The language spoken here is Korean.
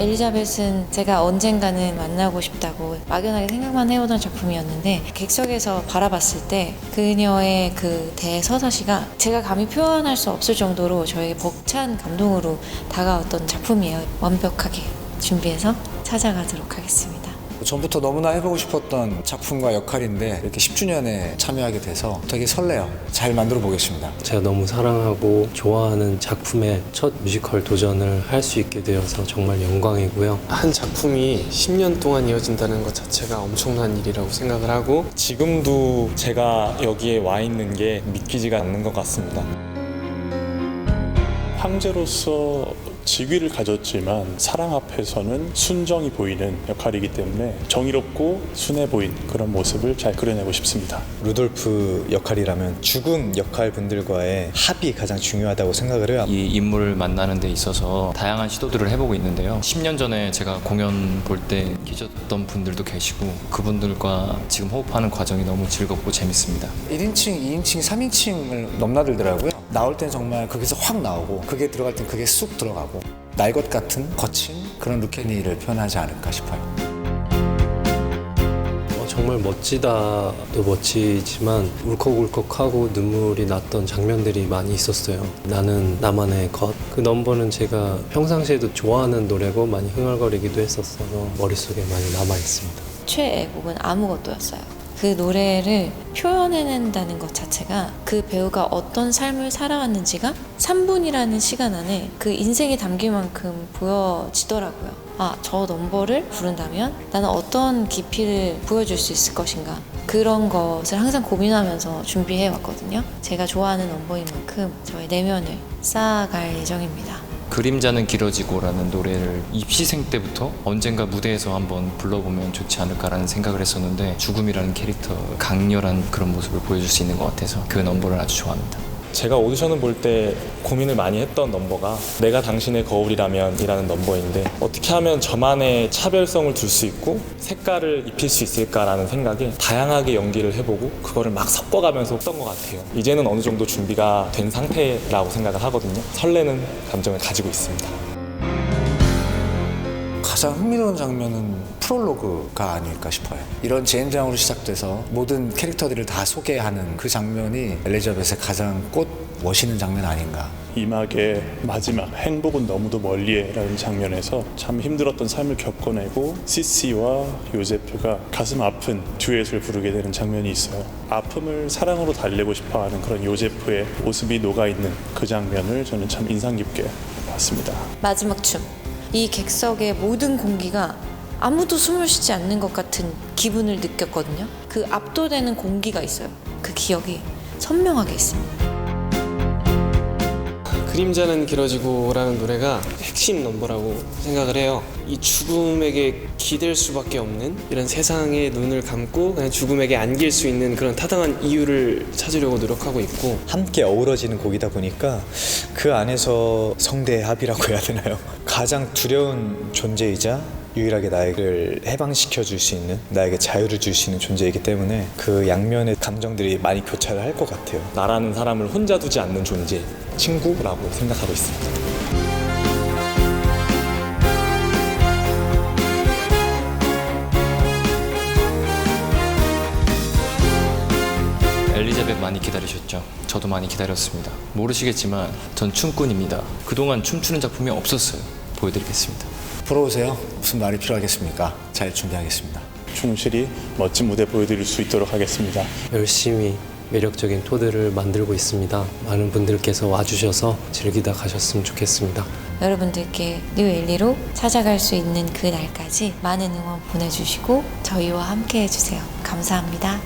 엘리자벳은 제가 언젠가는 만나고 싶다고 막연하게 생각만 해오던 작품이었는데 객석에서 바라봤을 때 그녀의 그 대서사시가 제가 감히 표현할 수 없을 정도로 저에게 벅찬 감동으로 다가왔던 작품이에요. 완벽하게 준비해서 찾아가도록 하겠습니다. 전부터 너무나 해보고 싶었던 작품과 역할인데 이렇게 10주년에 참여하게 돼서 되게 설레요. 잘 만들어 보겠습니다. 제가 너무 사랑하고 좋아하는 작품의 첫 뮤지컬 도전을 할 수 있게 되어서 정말 영광이고요. 한 작품이 10년 동안 이어진다는 것 자체가 엄청난 일이라고 생각을 하고 지금도 제가 여기에 와 있는 게 믿기지가 않는 것 같습니다. 황제로서 직위를 가졌지만 사랑 앞에서는 순정이 보이는 역할이기 때문에 정의롭고 순해 보인 그런 모습을 잘 그려내고 싶습니다. 루돌프 역할이라면 죽은 역할 분들과의 합이 가장 중요하다고 생각을 해요. 이 인물을 만나는 데 있어서 다양한 시도들을 해보고 있는데요. 10년 전에 제가 공연 볼 때 계셨던 분들도 계시고 그분들과 지금 호흡하는 과정이 너무 즐겁고 재밌습니다. 1인칭, 2인칭, 3인칭을 넘나들더라고요. 나올 땐 정말 거기서 확 나오고 그게 들어갈 땐 그게 쑥 들어가고 날 것 같은 거친 그런 루케니를 표현하지 않을까 싶어요. 어, 정말 멋지다도 멋지지만 울컥울컥하고 눈물이 났던 장면들이 많이 있었어요. 나는 나만의 것. 그 넘버는 제가 평상시에도 좋아하는 노래고 많이 흥얼거리기도 했었어서 머릿속에 많이 남아 있습니다. 최애곡은 아무것도였어요. 그 노래를 표현해낸다는 것 자체가 그 배우가 어떤 삶을 살아왔는지가 3분이라는 시간 안에 그 인생이 담긴 만큼 보여지더라고요. 아, 저 넘버를 부른다면 나는 어떤 깊이를 보여줄 수 있을 것인가. 그런 것을 항상 고민하면서 준비해 왔거든요. 제가 좋아하는 넘버인 만큼 저의 내면을 쌓아갈 예정입니다. 그림자는 길어지고라는 노래를 입시생 때부터 언젠가 무대에서 한번 불러보면 좋지 않을까라는 생각을 했었는데 죽음이라는 캐릭터 강렬한 그런 모습을 보여줄 수 있는 것 같아서 그 넘버를 아주 좋아합니다. 제가 오디션을 볼 때 고민을 많이 했던 넘버가 내가 당신의 거울이라면 이라는 넘버인데 어떻게 하면 저만의 차별성을 둘수 있고 색깔을 입힐 수 있을까라는 생각에 다양하게 연기를 해보고 그거를 막 섞어가면서 했던 것 같아요. 이제는 어느 정도 준비가 된 상태라고 생각을 하거든요. 설레는 감정을 가지고 있습니다. 가장 흥미로운 장면은 프롤로그가 아닐까 싶어요. 이런 젠장으로 시작돼서 모든 캐릭터들을 다 소개하는 그 장면이 엘리자벳의 가장 꽃 멋있는 장면 아닌가. 이막의 마지막 행복은 너무도 멀리에라는 장면에서 참 힘들었던 삶을 겪어내고 시시와 요제프가 가슴 아픈 듀엣을 부르게 되는 장면이 있어요. 아픔을 사랑으로 달래고 싶어하는 그런 요제프의 모습이 녹아 있는 그 장면을 저는 참 인상 깊게 봤습니다. 마지막 춤. 이 객석의 모든 공기가 아무도 숨을 쉬지 않는 것 같은 기분을 느꼈거든요. 그 압도되는 공기가 있어요. 그 기억이 선명하게 있습니다. 그림자는 길어지고라는 노래가 핵심 넘버라고 생각을 해요. 이 죽음에게 기댈 수밖에 없는 이런 세상에 눈을 감고 그냥 죽음에게 안길 수 있는 그런 타당한 이유를 찾으려고 노력하고 있고 함께 어우러지는 곡이다 보니까 그 안에서 성대의 합이라고 해야 되나요? 가장 두려운 존재이자 유일하게 나를 해방시켜 줄 수 있는 나에게 자유를 줄 수 있는 존재이기 때문에 그 양면의 감정들이 많이 교차를 할 것 같아요. 나라는 사람을 혼자 두지 않는 존재, 친구라고 생각하고 있습니다. 엘리자벳 많이 기다리셨죠? 저도 많이 기다렸습니다. 모르시겠지만 전 춤꾼입니다. 그동안 춤추는 작품이 없었어요. 보여드리겠습니다. 보러 오세요. 무슨 말이 필요하겠습니까? 잘 준비하겠습니다. 충실히 멋진 무대 보여드릴 수 있도록 하겠습니다. 열심히 매력적인 토들을 만들고 있습니다. 많은 분들께서 와주셔서 즐기다 가셨으면 좋겠습니다. 여러분들께 뉴엘리로 찾아갈 수 있는 그 날까지 많은 응원 보내주시고 저희와 함께 해주세요. 감사합니다.